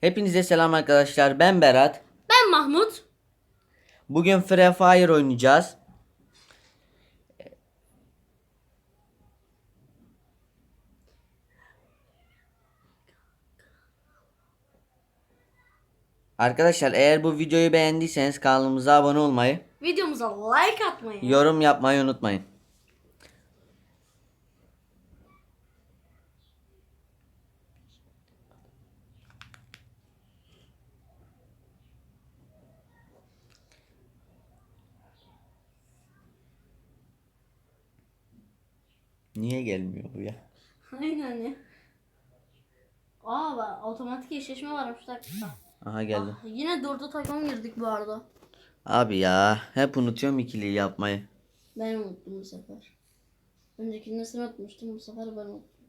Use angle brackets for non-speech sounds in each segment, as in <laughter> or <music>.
Hepinize selam arkadaşlar. Ben Berat. Ben Mahmut. Bugün Free Fire oynayacağız. Arkadaşlar eğer bu videoyu beğendiyseniz kanalımıza abone olmayı, Videomuza like atmayı. yorum yapmayı unutmayın. Niye gelmiyor bu ya? Aynen ya. Aa bak otomatik eşleşme varmış dakika. Aha geldi. Ah, yine dörde takım girdik bu arada. Abi ya hep unutuyorum ikiliyi yapmayı. Ben unuttum bu sefer. Öncekinde sen unutmuştun bu sefer ben unuttum.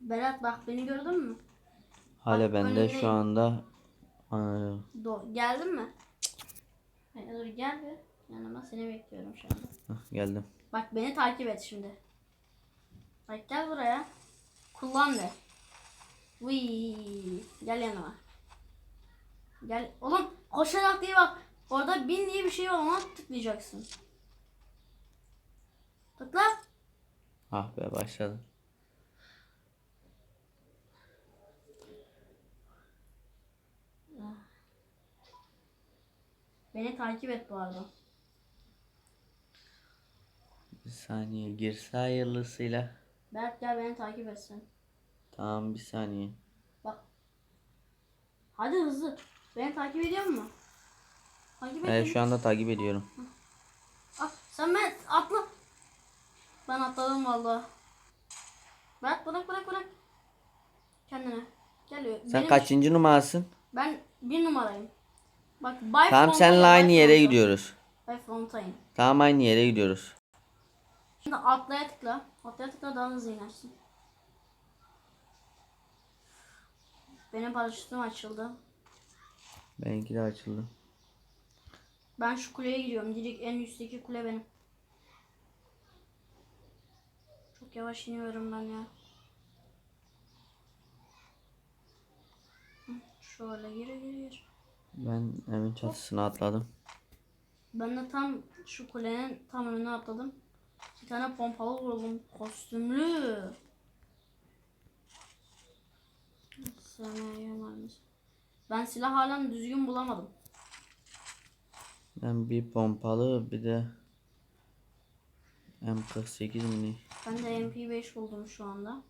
Berat bak beni gördün mü? Hala bende şu anda Do geldin mi? Hayır dur gel bir. Yanıma seni bekliyorum şu anda. hah, geldim. Bak beni takip et şimdi. Bak gel buraya. Kullan de. Vıy. Gel yanıma. Gel. Oğlum koşarak diye bak. Orada bin diye bir şey var ona tıklayacaksın. Tıkla. Ah be başladım. Beni takip et bu arada. Bir saniye girse hayırlısıyla. Berk gel beni takip etsin. Tamam bir saniye. Bak. Hadi hızlı. Beni takip ediyor musun? Takip et. Evet şu anda takip ediyorum. Ah, sen ben atla. Ben atladım valla. Bırak bırak bırak bırak. Kendine. Geliyor. Sen kaçıncı numarasın? Ben bir numarayım. Bak bay Tamam seninle aynı yere gidiyoruz. Bay frontayım. Tamam aynı yere gidiyoruz. Şimdi atlaya tıkla. Atlaya tıkla daha hızlı inersin. Benim paraşütüm açıldı. Benimki de açıldı. Ben şu kuleye gidiyorum. Direkt en üstteki kule benim. Çok yavaş iniyorum ben ya. Şöyle gir gir gir. Ben evin çatısına atladım. Ben de tam şu kulenin tam önüne atladım. Bir tane pompalı vurdum. Kostümlü. Sevmeye varmış. Ben silah halen düzgün bulamadım. Ben bir pompalı bir de M48 mi? Ben de MP5 buldum şu anda.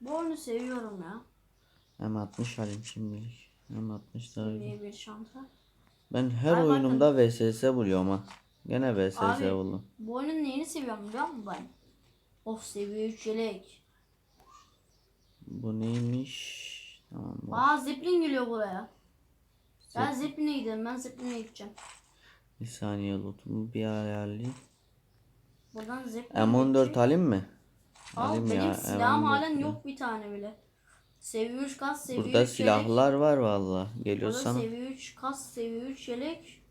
Bu oyunu seviyorum ya. M60 alayım şimdilik. M60 daha iyi. Seviye bir çanta. Ben her Ay, oyunumda VSS buluyorum ha. Gene VSS Abi. buldum. Bu oyunun neyini seviyorum biliyor musun ben? Of seviye 3 yelek. Bu neymiş? Tamam bu. Aa Zeppelin geliyor buraya. Ben Zeppelin'e gidelim. Ben Zeppelin'e gideceğim. Bir saniye lootumu bir ayarlayayım. Buradan Zeppelin M14 geçecek. alayım mı? Al Alayım benim ya, silahım M14 halen yok bir tane bile. Seviye 3 kas, seviye Burada 3 silahlar var valla. Yelek. Geliyorsan Burada seviye 3 kas, seviye 3 yelek.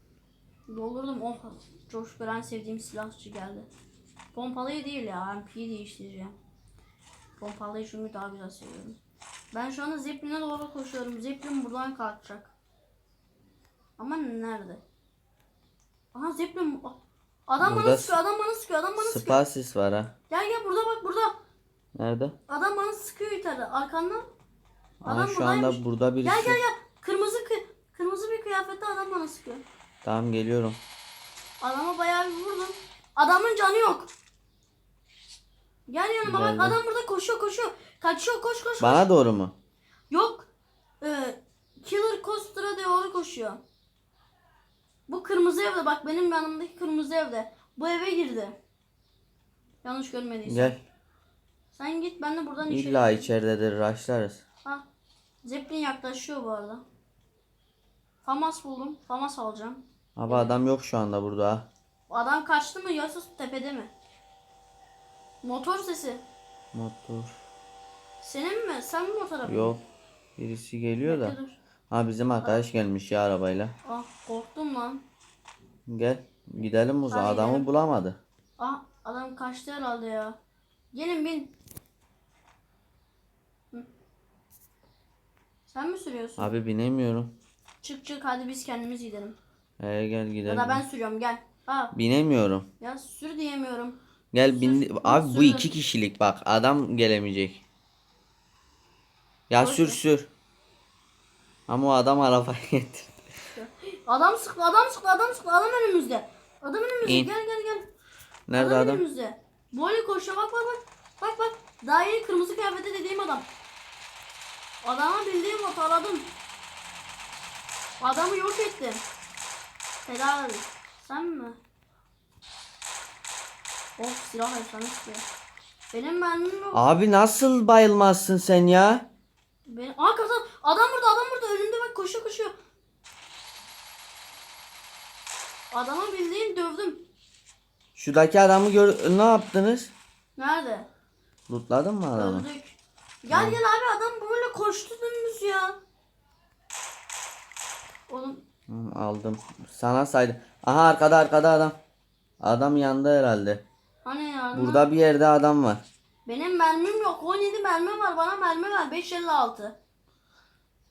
Doldurdum. Oh şükür en sevdiğim silahçı geldi. Pompalıyı değil ya. MP'yi değiştireceğim. Pompalıyı çünkü daha güzel seviyorum. Ben şu anda Zeppelin'e doğru koşuyorum. Zeppelin buradan kalkacak. Ama nerede? Aha Zeppelin. Adam Burada bana sıkıyor, adam bana sıkıyor, adam bana sıkıyor. Spasis var ha. Gel gel burada bak burada. Nerede? Adam bana sıkıyor yukarıda. Arkandan. Aa, Adam şu anda buradaymış. burada birisi. Gel gel gel. Kırmızı kı- kırmızı bir kıyafette adam bana sıkıyor. Tamam geliyorum. Adama bayağı bir vurdum. Adamın canı yok. Gel yanıma Geldim. bak adam burada koşuyor koşuyor. Kaçıyor koş koş. koş. Bana doğru mu? Yok. Ee, Killer Coaster'a doğru koşuyor. Bu kırmızı evde bak benim yanımdaki kırmızı evde. Bu eve girdi. Yanlış görmediysen. Gel. Sen git ben de buradan içeri İlla gireyim. içeridedir. Raşlarız. Ha. Zeppelin yaklaşıyor bu arada. Famas buldum. Famas alacağım. Abi adam yok şu anda burada. Adam kaçtı mı yoksa tepede mi? Motor sesi. Motor. Senin mi? Sen mi motora bindin? Yok. Birisi geliyor da. Dur. Ha bizim arkadaş gelmiş ya arabayla. Ah korktum lan. Gel. Gidelim uzağa. Hadi Adamı bulamadı. Ah adam kaçtı herhalde ya. Gelin bin. Sen mi sürüyorsun? Abi binemiyorum. Çık çık hadi biz kendimiz gidelim. Ee, gel Ya gidelim. da ben sürüyorum gel. Ha Binemiyorum. ya sür diyemiyorum. Gel bin. Abi bu sür. iki kişilik bak. Adam gelemeyecek. Ya Boş sür ver. sür. Ama o adam arabaya <laughs> getir. Adam sıktı adam sıktı adam sıktı adam önümüzde. Adam önümüzde İn. gel gel gel. Nerede adam, adam? önümüzde. Böyle koşuyor bak bak bak. Bak bak. Daha yeni kırmızı kıyafette dediğim adam. Adama bildiğim hataladım. Adamı yok ettim. Helal. Sen mi? Of silah efsane çıkıyor. Benim mermim yok. Abi nasıl bayılmazsın sen ya? Benim... Aa kazan. Adam burada adam burada önünde bak koşuyor koşuyor. Adamı bildiğin dövdüm. Şuradaki adamı gör ne yaptınız? Nerede? Lootladın mı adamı? Öldük. Gel gel abi adam böyle koştu dümdüz ya. Oğlum Hı, aldım. Sana saydım. Aha arkada arkada adam. Adam yandı herhalde. hani ya? Burada bir yerde adam var. Benim mermim yok. 17 mermi var. Bana mermi ver. 556.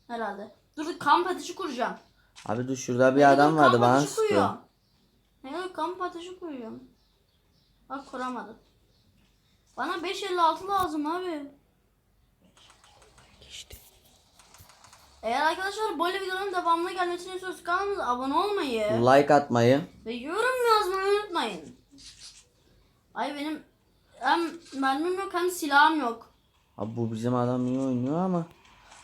Herhalde. Dur kamp ateşi kuracağım. Abi dur şurada bir adam vardı bana sıkıyor. Ne dedim, kamp ateşi kuruyorum. Bak kuramadım. Bana 556 lazım abi. İşte. Eğer arkadaşlar böyle videoların devamına gelmesini istiyorsanız kanalımıza abone olmayı Like atmayı. ve yorum yazmayı unutmayın. Ay benim hem mermim yok hem silahım yok. Abi bu bizim adam iyi oynuyor ama.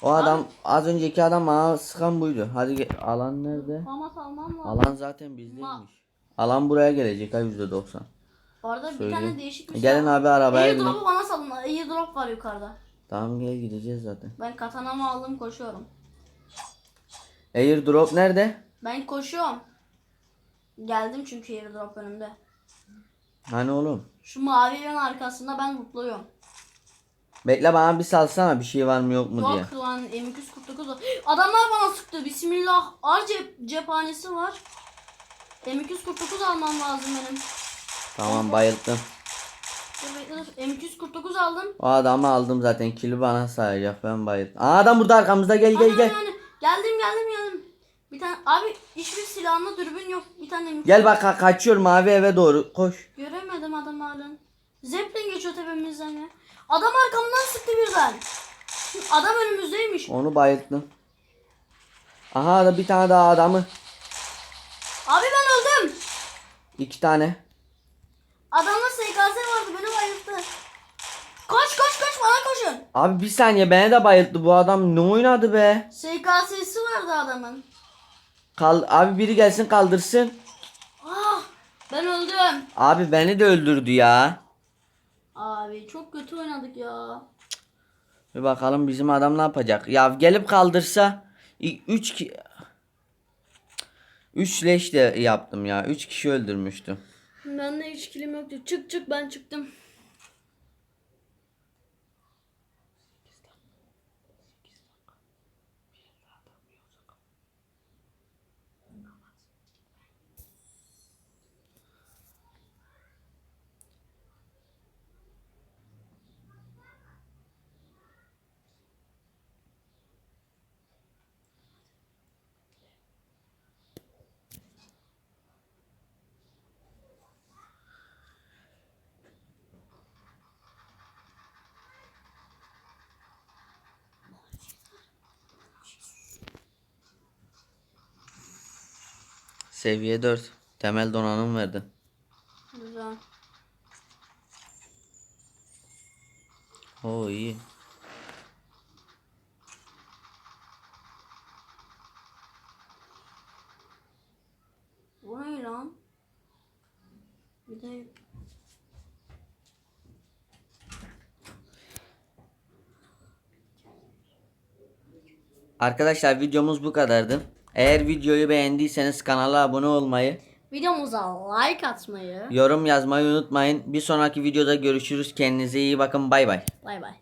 O adam az önceki adam bana sıkan buydu. Hadi alan nerede? Ama almam lazım. Alan zaten bizdeymiş. Alan buraya gelecek ha %90. Orada bir Söyleyeyim. tane değişik bir Gelin şey abi arabaya binin. Airdrop'u bana salın. Airdrop var yukarıda. Tamam gel gideceğiz zaten. Ben katanamı aldım koşuyorum. Airdrop nerede? Ben koşuyorum. Geldim çünkü airdrop önümde. Hani oğlum? Şu mavi evin arkasında ben mutluyorum. Bekle bana bir salsana bir şey var mı yok mu diye. Yok lan M249 o- Adamlar bana sıktı. Bismillah. Ar cep, cephanesi var. M249 almam lazım benim. Tamam bayıldım. Dur bekle dur. M249 aldım. O adamı aldım zaten. Kili bana sayacak ben bayıldım. Aa adam burada arkamızda gel gel gel. Geldim geldim geldim. Bir tane abi hiçbir silahında dürbün yok. Bir tane M249. Gel bak ka- kaçıyor mavi eve doğru koş. Göremedim adam halen. Zeppelin geçiyor tepemizden ya. Adam arkamdan sıktı birden. Adam önümüzdeymiş. Onu bayılttım. Aha da bir tane daha adamı. Abi ben öldüm. İki tane. Adamda SKS vardı beni bayılttı. Koş koş koş koşun. Abi bir saniye beni de bayılttı bu adam ne oynadı be. SKS'si vardı adamın. Kal abi biri gelsin kaldırsın. Ah ben öldüm. Abi beni de öldürdü ya. Abi çok kötü oynadık ya. Bir bakalım bizim adam ne yapacak. Ya gelip kaldırsa 3 ki 3 leş de yaptım ya. 3 kişi öldürmüştüm. Ben de hiç kilim yoktu. Çık çık ben çıktım. Seviye 4. Temel donanım verdi. Güzel. Oo iyi. Bu ne lan? Bir de Arkadaşlar videomuz bu kadardı. Eğer videoyu beğendiyseniz kanala abone olmayı, videomuza like atmayı. yorum yazmayı unutmayın. Bir sonraki videoda görüşürüz. Kendinize iyi bakın. Bay bay. Bay bay.